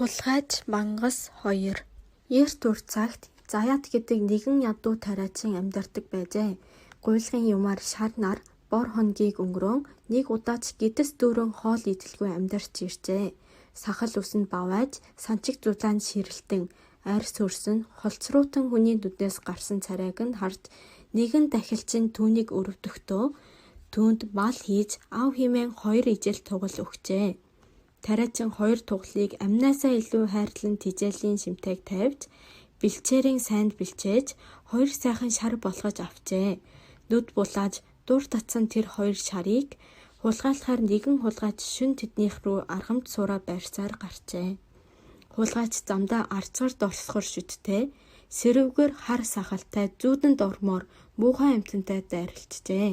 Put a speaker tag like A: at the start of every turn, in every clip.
A: Хулгайч мангас 2 Эрт үр цагт Заят гэдэг нэгэн ядуу тариачин амьдардаг байжээ. Гуйлгын юмар шар нар бор хоногийг өнгөрөөн нэг удаач гидэс дүүрэн хоол идэлгүй амьдарч иржээ. Сахал үсэнд бавайж, санчиг зузаанд ширэлтэн, арьс хөрсөн, холцруутан хүний нүднээс гарсан царайг нь харж нэгэн дахилчин түүнийг өрөвдөхдөө түүнд мал хийж ав химэн хоёр ижил тугал өгчээ. Тариачин хоёр тугалыг амнаасаа илүү хайрлан тижээлийн шимтэйг тавьж бэлчээрийн сайнд бэлчээж хоёр сайхан шар болгож авчээ. Нүд булааж дур татсан тэр хоёр шарыг хулгайлахаар нэгэн хулгайч шүн тэднийх рүү аргамт суура байрсаар гарчээ. Хулгайч замдаа арцгар дорсохор шүттэй сэрвгэр хар сахалтай зүүдэнд ормоор муухай амтантай дайралчжээ.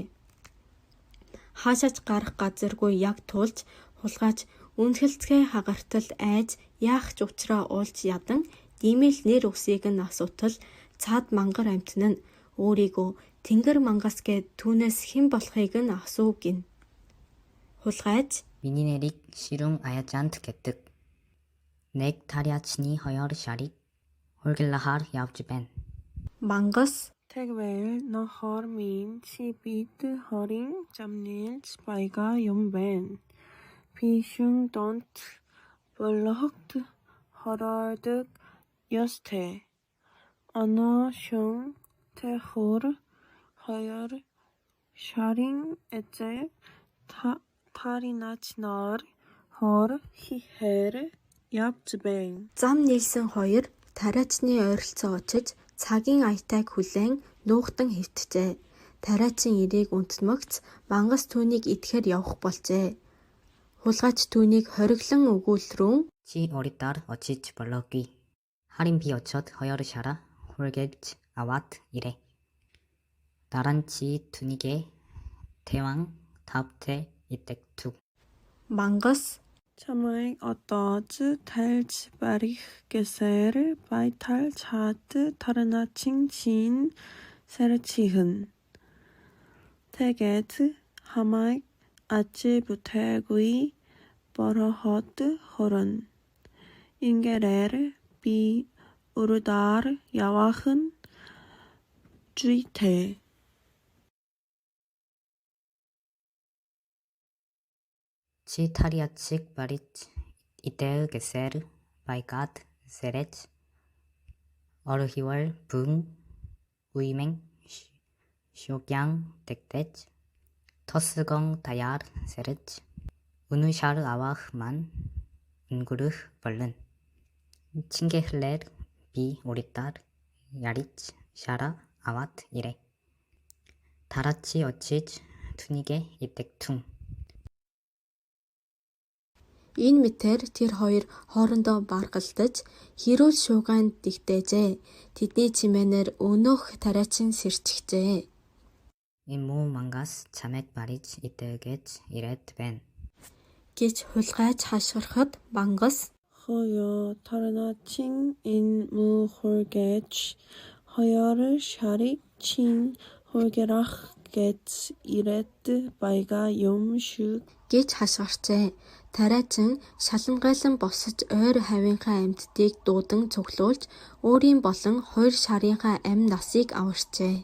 A: Хаашаач гарах газаргүй яг тулж хулгайч Үнэлцгээ хагартал айж яах ч учраа уулж ядан димэл нэр усыг нь асуутал цаад мангар амтэн нь өөрийгөө тэнгэр мангас гэд түүнээс хэн болохыг нь асуув гин. Хулгайж
B: миний нэрийг Ширун Аяжант гэдэг. Нэг тариачны хоёр шарыг хурглахаар явж байна.
A: Мангас
C: Тэгвэл нохор минь чи бид хорин замнэлж байга юм байна. Пишүүн донд болгоход хороодог ёстой. Оноо шун тэхүр хоёр шарын эзэ таринач нар хор хихэр явж байна.
A: Зам нийлсэн хоёр тариачны ойролцоо очиж цагийн аятайг хүлээн нуугтан хэвтжээ. Тариачин ирийг үнтмэгц мангас түүнийг идэхээр явах болжээ. Хулгайч түүнийг хориглон өгүүлрүүн
B: Чи уридаар очиж болоогүй. Харин би очоод хоёр шараа хүргэж аваад ирээ. Дараа нь чи түүнийгээ тэван тавтай идэктүү.
A: мангас
C: чамайг одоож тайлж барих гэсээр байтал чад тараначин чин сарчихын. Тэгээд хамайг 아치 부태구이 버러헛 호런 인게레르 비 우르다르 야와흔 주이테
B: Читариатсиг Borhot horon. In gerer bi urudar yawachen juite. Ci tariatsik barit ideu geser baigat seret orhiwal bung uimeng 쇼양 덱덱 터스공 다이아 세르츠 벌른 칭게흘레르 비 오리따르 야리츠 샤라 아와트 이레 다라치 어치즈 투니게 이택퉁
A: Энэ мэтээр тэр хоёр хоорондоо баргалдаж хэрүүл шуугаанд дэгтээжээ. Тэдний чимээнээр өнөөх тариачин сэрчгчээ.
B: 임무 망가스 자맥
A: гэж хулгайж хашгирахад
C: Бангас хоёо тороночин эн му хургэж хоёр шари чин хургэрах гэт ирэт байга юм шиг
A: гэж хашгирчээ. Тариачин шалангайлан босож ойр хавийнхаа амьтдыг дуудан цуглуулж өөрийн болон хоёр шарынхаа амь насыг аварчээ.